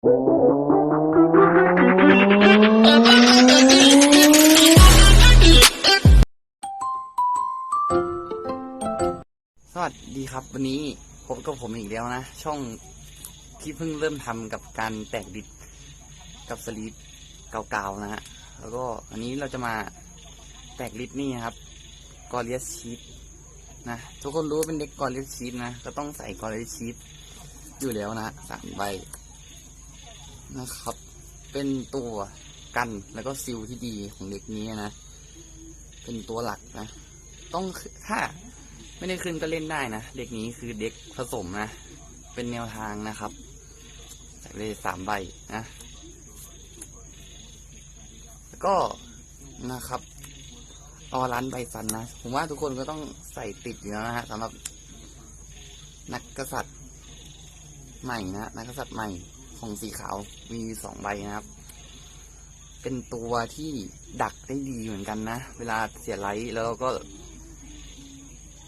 สวัสดีครับ วันนี้พบกับผมอีกแล้วนะ ช่องที่เพิ่งเริ่มทำกับการแตกดิดกับสลีปเก่าๆนะฮะ แล้วก็อันนี้เราจะมาแตกลิดนี่ครับ กอเลียสชีตนะ ทุกคนรู้ว่าเป็นเด็กกอเลียสชีตนะ ก็ต้องใส่กอเลียสชีตอยู่แล้วนะสามใบ นะครับ เป็นตัวกันแล้วก็ซิลที่ดีของเด็กนี้นะ เป็นตัวหลักนะ ต้องถ้าไม่ได้ขึ้นก็เล่นได้นะ เด็กนี้คือเด็กผสมนะ เป็นแนวทางนะครับใส่เลยสามใบนะแล้วก็นะครับออรันใบฟันนะ ผมว่าทุกคนก็ต้องใส่ติดอยู่แล้วนะฮะสำหรับนักกษัตริย์ใหม่นะนักกษัตริย์ใหม่ ของสีขาวมีสองใบนะครับ เป็นตัวที่ดักได้ดีเหมือนกันนะ เวลาเสียไลท์แล้วเราก็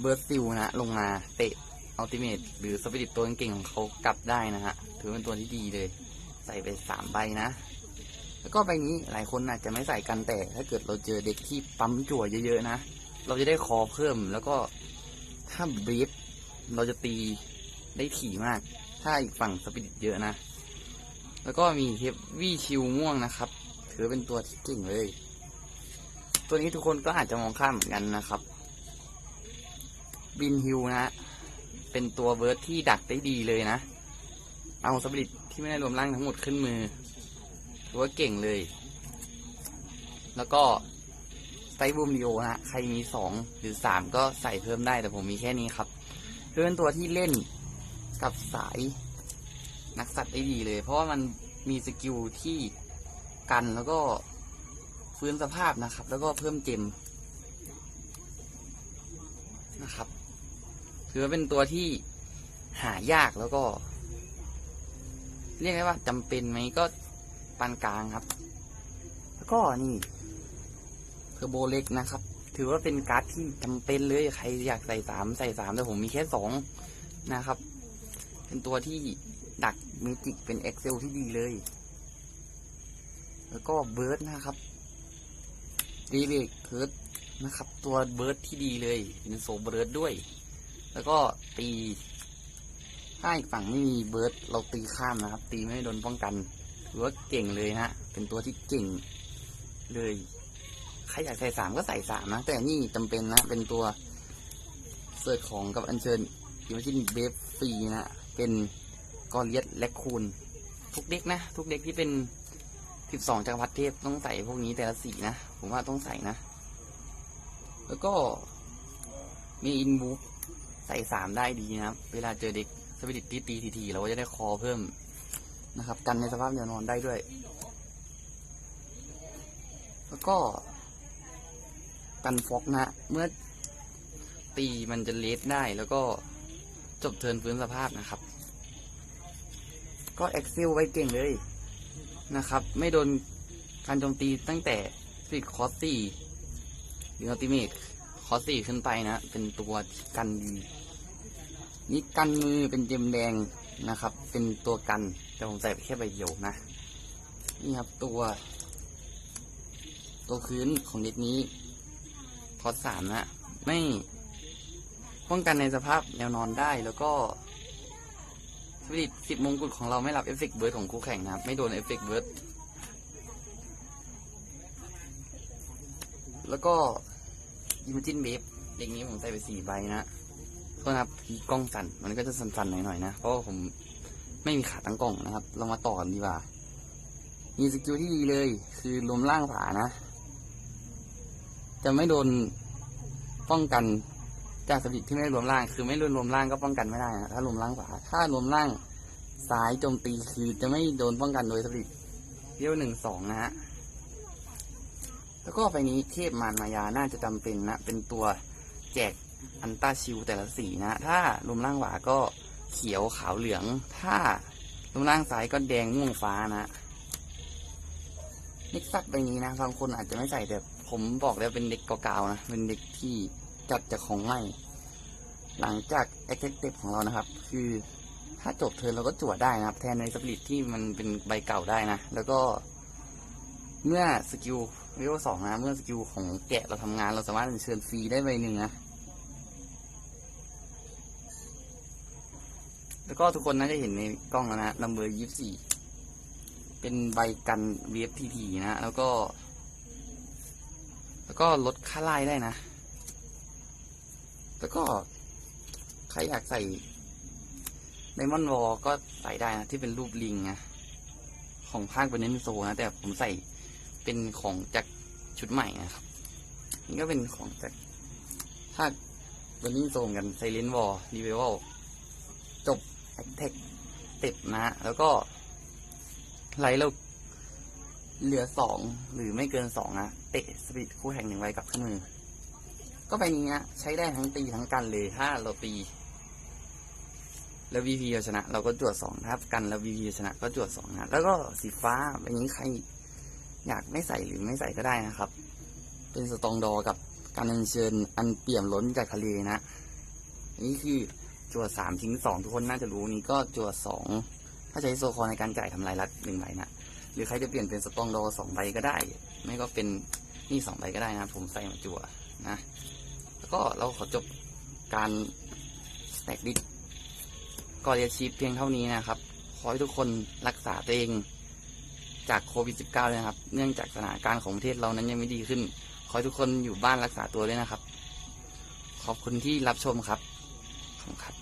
เบิร์ดซิลนะลงมาเตะอัลติเมทหรือสปิริตตัวเก่งของเขากลับได้นะฮะ ถือเป็นตัวที่ดีเลย ใส่ไปสามใบนะ แล้วก็ใบนี้หลายคนอาจจะไม่ใส่กันแต่ถ้าเกิดเราเจอเด็กที่ปั๊มจั่วเยอะๆนะ เราจะได้คอเพิ่มแล้วก็ถ้าบรีฟเราจะตีได้ถี่มาก ถ้าอีกฝั่งสปิริตเยอะนะ แล้วก็มีเฮฟวี่ชิวม่วงนะครับ ถือเป็นตัวที่เก่งเลย ตัวนี้ทุกคนก็อาจจะมองข้ามเหมือนกันนะครับ บินฮิวนะฮะเป็นตัวเบิร์ดที่ดักได้ดีเลยนะ เอาสปิริตที่ไม่ได้รวมร่างทั้งหมดขึ้นมือ ถือว่าเก่งเลย แล้วก็ไซบูมดิโอนะฮะใครมีสองหรือสามก็ใส่เพิ่มได้แต่ผมมีแค่นี้ครับ คือเป็นตัวที่เล่นกับสาย นักสัตว์ได้ดีเลย เพราะว่ามันมีสกิลที่กันแล้วก็ฟื้นสภาพนะครับ แล้วก็เพิ่มเจมนะครับถือว่าเป็นตัวที่หายากแล้วก็ เรียกได้ว่าจำเป็นไหมก็ปานกลางครับ แล้วก็นี่เทอร์โบเล็กนะครับ ถือว่าเป็นการ์ดที่จำเป็นเลยใครอยากใส่สามใส่สามแต่ผมมีแค่สองนะครับ เป็นตัวที่ดัก เมจิกเป็นเอ็กเซลที่ดีเลย แล้วก็เบิร์ดนะครับรีเบกเคิร์ดนะครับ ตัวเบิร์ดที่ดีเลยเป็นโซเบิร์ดด้วย แล้วก็ตีถ้าอีกฝั่งไม่มีเบิร์ดเราตีข้ามนะครับ ตีไม่โดนป้องกันถือว่าเก่งเลยนะเป็นตัวที่เก่งเลยใครอยากใส่สามก็ใส่สามนะ แต่นี่จำเป็นนะ เป็นตัวเสิร์ชของกับอัญเชิญอิมจินเบฟฟรีนะ เป็น กอเลียสและคูนทุกเด็กนะ ทุกเด็กที่เป็นสิบสองจักรพรรดิเทพต้องใส่พวกนี้แต่ละสีนะ ผมว่าต้องใส่นะ แล้วก็มีอินบูฟใส่สามได้ดีนะครับ เวลาเจอเด็กสปิริตตีตีทีทีเราก็จะได้คอเพิ่มนะครับ กันในสภาพแนวนอนได้ด้วย แล้วก็กันฟอกนะ เมื่อตีมันจะเลสได้แล้วก็จบเทินฟื้นสภาพนะครับ ก็เอ็กซิลไว้เก่งเลยนะครับ ไม่โดนการโจมตีตั้งแต่สปิริตคอสซี่หรืออัลติเมทคอสสี่ขึ้นไปนะ เป็นตัวกันดีนี่กันมือเป็นเจมแดงนะครับ เป็นตัวกัน แต่ผมใส่แค่ใบเดียวนะ นี่ครับตัว ตัวพื้นของเด็กนี้คอสสามนะ ไม่ป้องกันในสภาพแนวนอนได้แล้วก็ สปิริตสิบมงกุฎของเราไม่รับเอฟเฟกต์เบิร์ดของคู่แข่งนะครับ ไม่โดนเอฟเฟกต์เบิร์ดแล้วก็ยิมจินเบฟเด็กนี้ผมใส่ไปสี่ใบนะโทษนะครับพีกล้องสั่นมันก็จะสั่นๆหน่อยๆนะ เพราะว่าผมไม่มีขาตั้งกล้องนะครับ เรามาต่อกันดีกว่า มีสกิลที่ดีเลย คือรวมร่างผานะ จะไม่โดนป้องกัน จากสปิริที่ไม่รวมร่าง คือไม่รวมรวมร่างก็ป้องกันไม่ได้นะถ้ารวมร่างผาถ้ารวมร่างซ้ายโจมตีคือจะไม่โดนป้องกันโดยสปิริเรียวหนึ่งสองนะฮะแล้วก็ไปนี้เทพมารมายาน่าจะจำเป็นนะ เป็นตัวแจกอันต้าชิวแต่ละสีนะ ถ้ารวมร่างหวาก็เขียวขาวเหลือง ถ้ารวมร่างซ้ายก็แดงม่วงฟ้านะนิกซักใบนี้นะบางคนอาจจะไม่ใส่แต่ผมบอกแล้วเป็นเด็กเก่าๆนะ เป็นเด็กที่ จัดจากของใหม่หลังจากแอคเทคของเรานะครับ คือถ้าจบเทินเราก็จั่วได้นะครับ แทนในสปริตที่มันเป็นใบเก่าได้นะ แล้วก็ เมื่อสกิลเรียกว่าสองนะ เมื่อสกิลของแกะเราทำงานเราสามารถเชิญฟรีได้ใบหนึ่งนะ แล้วก็ทุกคนน่าจะเห็นในกล้องแล้วนะนัมเบอร์ยี่สี่เป็นใบกันเวฟทีทีนะ แล้วก็ แล้วก็ลดค่าไล่ได้นะ แล้วก็ใครอยากใส่ไดมอนด์วอลก็ใส่ได้นะที่เป็นรูปลิงนะของภาคเบนเนนโซนะแต่ผมใส่เป็นของจากชุดใหม่นะครับนี่ก็เป็นของจากภาคเบนเนนโซกันไซเลนวอลรีเวลจบแอคเทคเต็บนะ แล้วก็ไลท์เราเหลือสองหรือไม่เกินสองนะเตะสปีดคู่แข่งหนึ่งไว้กับขึ้นมือ ก็ไปนี้นะใช้ได้ทั้งตีทั้งกันเลยถ้าเราตี แล้ว VP เราชนะ เราก็จวดสองถ้ากันแล้ว VP ชนะ ก็จวดสองนะแล้วก็สีฟ้าใบนี้ใครอยากไม่ใส่หรือไม่ใส่ก็ได้นะครับ เป็นสตองดอกับการอัญเชิญอันเปี่ยมล้นจากทะเลนะ นี่คือจวดสามทิ้งสองทุกคนน่าจะรู้นี่ก็จวดสองถ้าใช้โซคอในการจ่ายทำลายรัดหนึ่งใบนะหรือใครจะเปลี่ยนเป็นสตองดอสองใบก็ได้ ไม่ก็เป็นนี่สองใบก็ได้นะผมใส่มาจั่วนะ ก็เราขอจบการสแต็กดิก่อนจะชีพเพียงเท่านี้นะครับ ขอให้ทุกคนรักษาตัวเองจากโควิด -19 เลยนะครับ เนื่องจากสถานการณ์ของประเทศเรานั้นยังไม่ดีขึ้น ขอให้ทุกคนอยู่บ้านรักษาตัวด้วยนะครับ ขอบคุณที่รับชมครับขอบคุณครับ